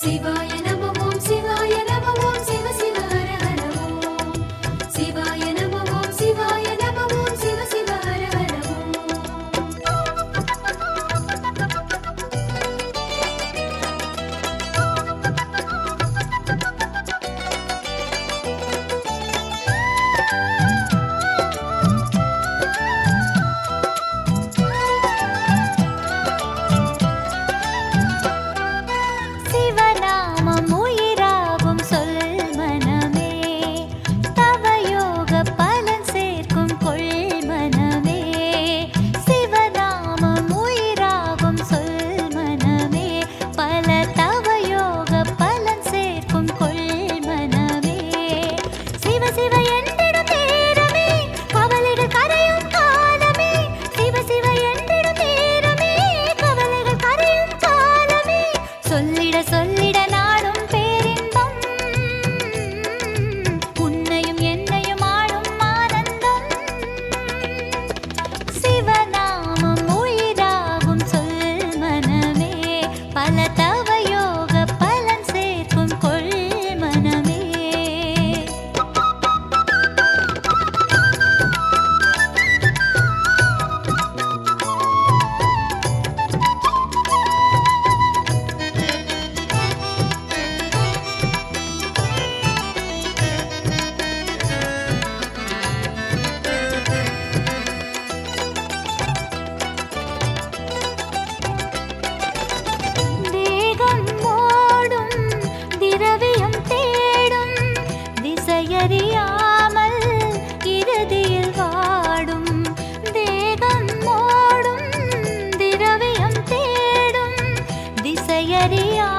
சிவாய அறியாமல் இறுதியில் வாடும். தேகம் ஓடும் திரவியம் தேடும். திசையறியா